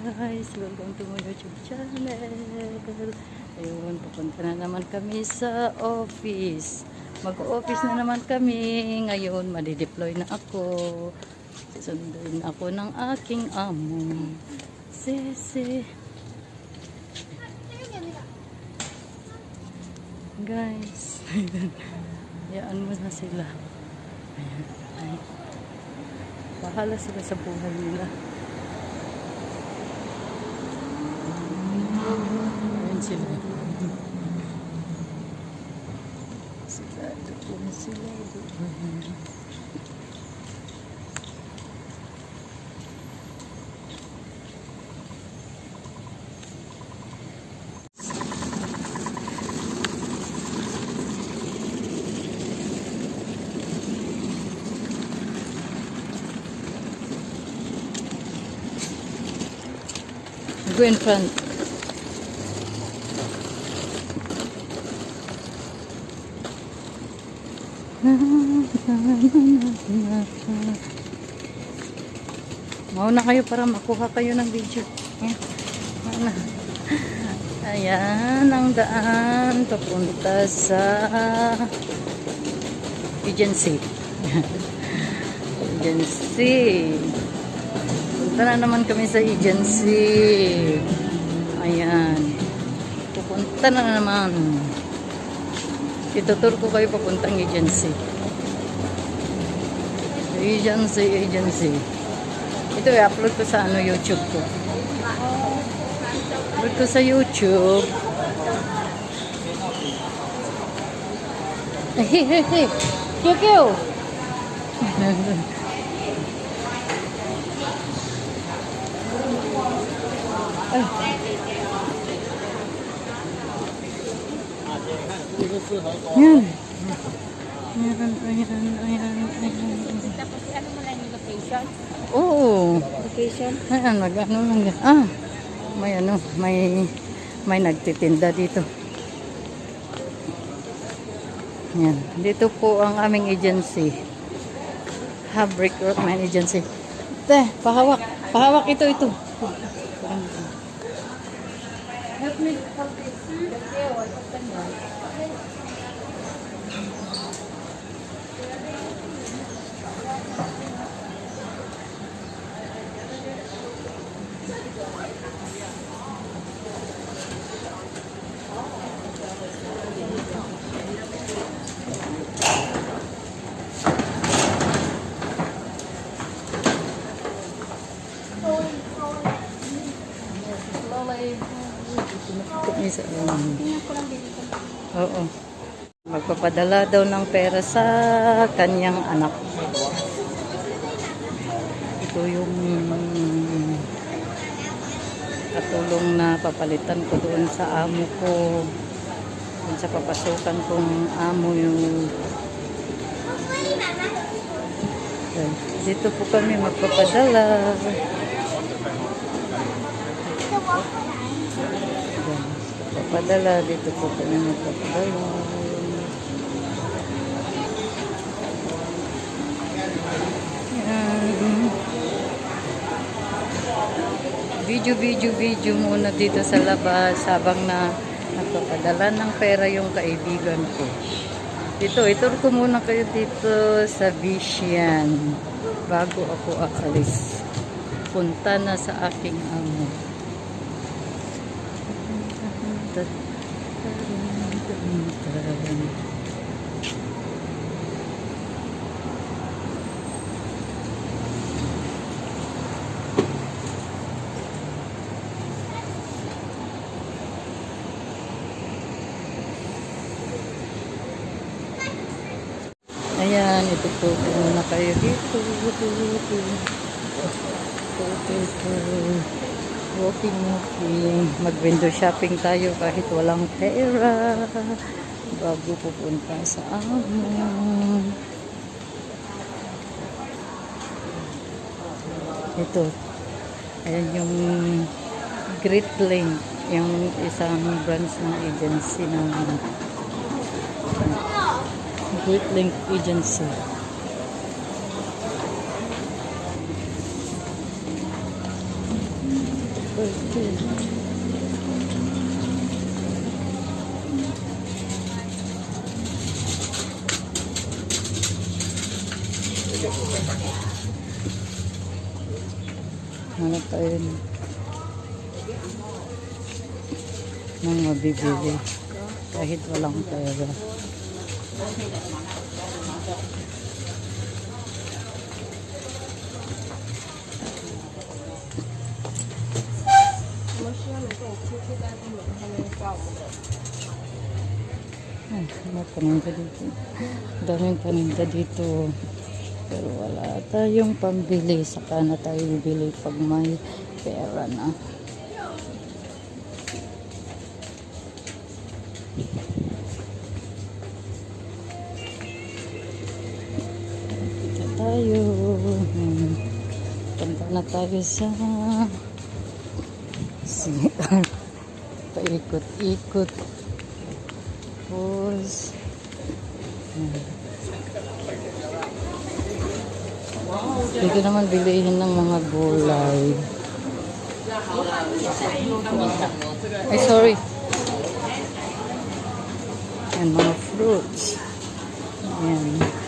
guys, welcome to my YouTube channel. Ayun, pupunta na naman kami sa office. Mag-office na naman kami. Ngayon, madideploy na ako. Sunduin ako ng aking amo. Sese. Guys, yaan mo na sila. Ayan, ay. Bahala sila sa buhay nila. Go in front. Mauna kayo para makuha kayo ng video. Ayan. Ang daan papunta sa agency. agency. Punta na naman kami sa agency. Ayan. Pupunta na naman. Itutur ko kayo papuntang agency. Agency, agency. Ito i-upload ko sa ano YouTube ko. Upload ko sa YouTube. Hey, hey, hey. Yan. Ayan, ayan, ayan, ayan. Tapos ano mo lang yung location? Oo. Location? Ayan, mag ano lang yan. Ah, may ano, may, may nagtitinda dito. Yan. Dito po ang aming agency. Fabric Workman Agency. Te, pahawak. Pahawak ito, ito. mettre dessus, et on va faire Lang dito. Oo. Magpapadala daw ng pera sa kanyang anak. Ito yung katulong na papalitan ko doon sa amo ko. Doon sa papasukan kong amo yung dito po kami magpapadala. Papadala, dito po kami magpapadala. Ayan. Video, video, video muna dito sa labas habang na nagpapadala ng pera yung kaibigan ko. Dito, itur ko muna kayo dito sa Vishian bago ako aalis. Punta na sa aking amo. Ayan, ito po muna kayo dito. Okay, so, walking, walking. Mag-window shopping tayo kahit walang pera. Bago pupunta sa amo. Ito. Ayan yung Great Link. Yung isang branch ng agency ng Great Link Agency. Ano tayo na? Nang mabibili. Kahit walang pera. Ay, may paninda dito. Daming paninda dito. Pero wala tayong pambili. Saka na tayo bibili pag may pera na. Dito tayo. Hmm. Punta na tayo sa CR. Paikot-ikot. Tapos, hmm. Dito naman bilihin ng mga gulay. Ay, sorry. Yan, mga fruits. Yan.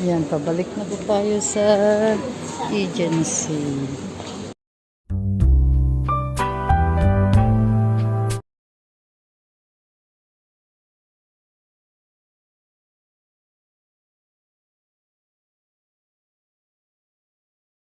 Yan, pabalik na po tayo sa agency.